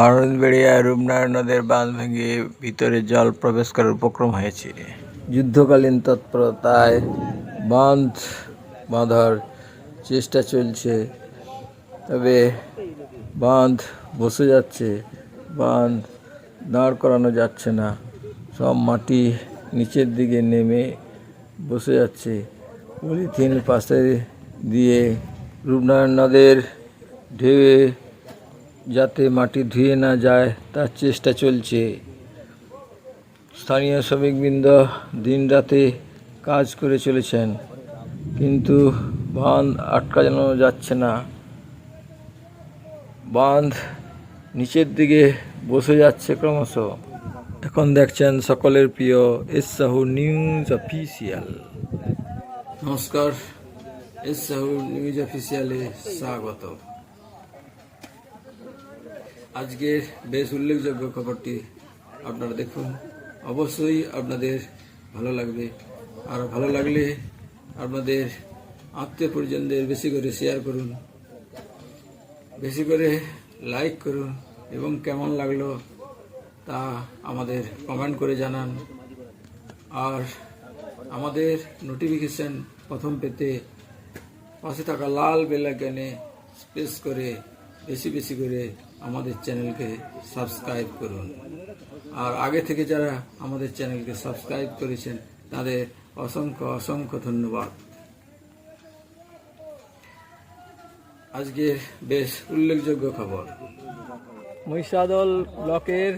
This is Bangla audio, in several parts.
হরদবেড়িয়া রূপনারায়ণ নদের বাঁধ ভেঙে ভিতরে জল প্রবেশ করার উপক্রম হয়েছে। যুদ্ধকালীন তৎপরতায় বাঁধ বাঁধার চেষ্টা চলছে। তবে বাঁধ বসে যাচ্ছে, বাঁধ দাঁড় করানো যাচ্ছে না। সব মাটি নিচের দিকে নেমে বসে যাচ্ছে। পলিথিন পাশে দিয়ে রূপনারায়ণ নদের ঢেউয়ে যাতে মাটি ধুয়ে না যায়, তার চেষ্টা চলছে। স্থানীয় শ্রমিকবৃন্দ দিন রাতে কাজ করে চলেছেন, কিন্তু বাঁধ আটকানো যাচ্ছে না। বাঁধ নিচের দিকে বসে যাচ্ছে ক্রমশ। এখন দেখছেন সকলের প্রিয় এস সাহু নিউজ অফিসিয়াল। নমস্কার সাহু নিউজ অফিসিয়ালে স্বাগত আজকের বেশ উল্লেখযোগ্য খবরটি আপনারা দেখুন। অবশ্যই আপনাদের ভালো লাগবে। আর ভালো লাগলে আপনাদের আত্মীয় পরিজনদের বেশি করে শেয়ার করুন। বেশি করে লাইক করুন এবং কেমন লাগল তা আমাদের কমেন্ট করে জানান। আর আমাদের নোটিফিকেশান প্রথম পেতে পাশে থাকা লাল বেল আইকনে প্রেস করে বেশি বেশি করে আমাদের চ্যানেলকে সাবস্ক্রাইব করুন। আর আগে থেকে যারা আমাদের চ্যানেলকে সাবস্ক্রাইব করেছেন, তাদের অসংখ্য অসংখ্য ধন্যবাদ। আজকে বেশ উল্লেখযোগ্য খবর। মহিষাদল ব্লকের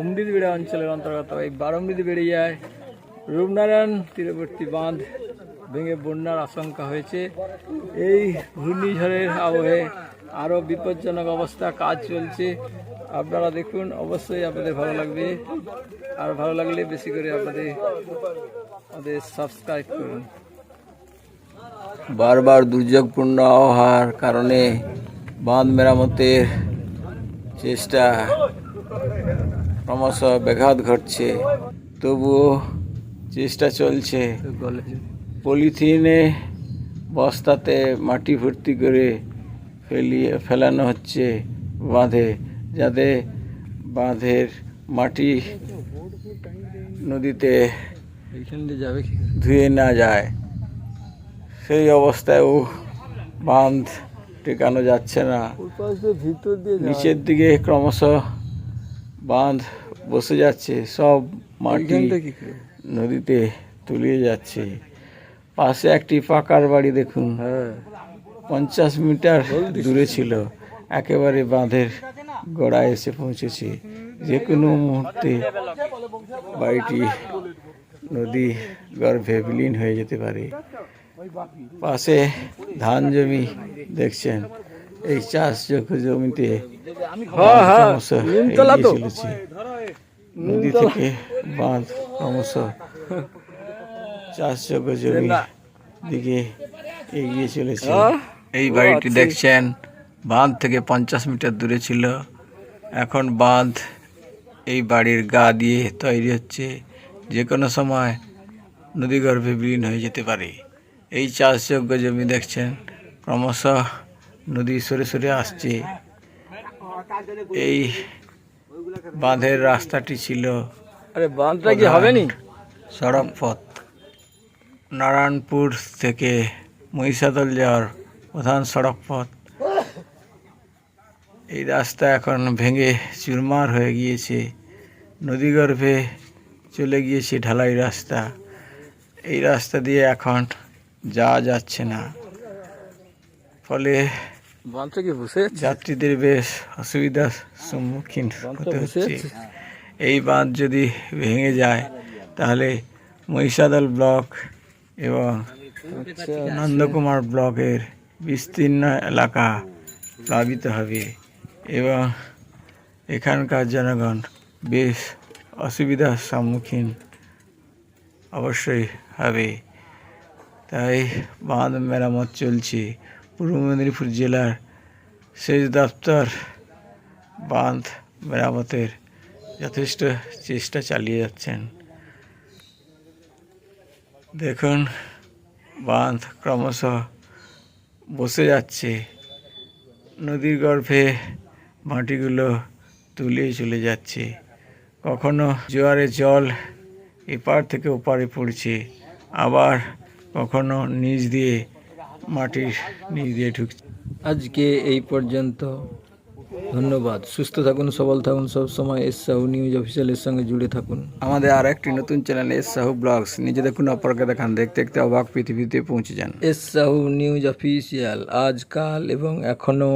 অমৃতবেড়া অঞ্চলের অন্তর্গত এই বারমৃত বেড়িয়ায় রূপনারায়ণ তীরবর্তী বাঁধ ভেঙে বন্যার আশঙ্কা হয়েছে। এই ঘূর্ণিঝড়ের আবহে আরও বিপজ্জনক অবস্থা কাজ চলছে। আপনারা দেখুন অবশ্যই আপনাদের ভালো লাগবে। আর ভালো লাগলে বেশি করে আপনাদের আমাদের সাবস্ক্রাইব করুন। বারবার দুর্যোগপূর্ণ আবহাওয়ার কারণে বাঁধ মেরামতের চেষ্টা ক্রমশ ব্যাঘাত ঘটছে। তবুও চেষ্টা চলছে। পলিথিনে বস্তাতে মাটি ভর্তি করে ফেলিয়ে ফেলানো হচ্ছে বাঁধে যাতে বাঁধের মাটি নদীতে যাবে ধুয়ে না যায়। সেই অবস্থায়ও বাঁধ টেকানো যাচ্ছে না। নিচের দিকে ক্রমশ বাঁধ বসে যাচ্ছে সব মাটি নদীতে তুলিয়ে যাচ্ছে। পাশে একটি পাকার বাড়ি দেখুন। হ্যাঁ। পঞ্চাশ মিটার দূরে ছিল একেবারে বাঁধের গোড়ায় এসে পৌঁছেছে। যে কোনো মুহূর্তে বাড়িটি নদী গর্ভে বিলীন হয়ে যেতে পারে। পাশে ধান জমি দেখছেন এই চাষযোগ্য জমিতে হ্যাঁ, হ্যাঁ, চলেছে। নদী থেকে বাঁধ ক্রমশ চাষযোগ্য জমি দিকে এগিয়ে চলেছে। হ্যাঁ? এই বাড়িটি দেখছেন বাঁধ থেকে পঞ্চাশ মিটার দূরে ছিল। এখন বাঁধ এই বাড়ির গা দিয়ে তৈরি হচ্ছে। যে কোনো সময় নদীগর্ভে বিলীন হয়ে যেতে পারে। এই চাষযোগ্য জমি দেখছেন ক্রমশ নদী সরে সরে আসছে। এই বাঁধের রাস্তাটি ছিল আরে বাঁধটা কি হবে নি সড়ক পথ। নারায়ণপুর থেকে মহিষাদল যাওয়ার প্রধান সড়ক পথ। এই রাস্তা এখন ভেঙে চুরমার হয়ে গিয়েছে। নদীগর্ভে চলে গিয়েছে ঢালাই রাস্তা। এই রাস্তা দিয়ে এখন যাওয়া যাচ্ছে না। ফলে? যাত্রীদের বেশ অসুবিধার সম্মুখীন হতে হচ্ছে। এই বাঁধ যদি ভেঙে যায় তাহলে মহিষাদল ব্লক এবং আচ্ছা। নন্দকুমার ব্লকের বিস্তীর্ণ এলাকা প্লাবিত হবে এবং এখানকার জনগণ বেশ অসুবিধার সম্মুখীন অবশ্যই হবে। তাই বাঁধ মেরামত চলছে। পূর্ব মেদিনীপুর জেলার সেচ দপ্তর বাঁধ মেরামতের যথেষ্ট চেষ্টা চালিয়ে যাচ্ছেন। দেখুন, বাঁধ ক্রমশ বসে যাচ্ছে। নদীর গর্ভে মাটিগুলো তুলে চলে যাচ্ছে। কখনো জোয়ারে জল এপার থেকে ওপারে পড়ছে, আবার কখনো নিচ দিয়ে মাটির নিচ দিয়ে ঢুকছে। আজকে এই পর্যন্ত। ধন্যবাদ। সুস্থ থাকুন সবল থাকুন সব সময় এস সাহু নিউজ অফিসিয়ালের সঙ্গে জুড়ে থাকুন। আমাদের আর একটি নতুন চ্যানেল এস সাহু ব্লগস। নিজে দেখুন অপরকে দেখান দেখতে দেখতে অবাক পৃথিবীতে পৌঁছে যান। এস সাহু নিউজ অফিসিয়াল আজকাল এবং এখনও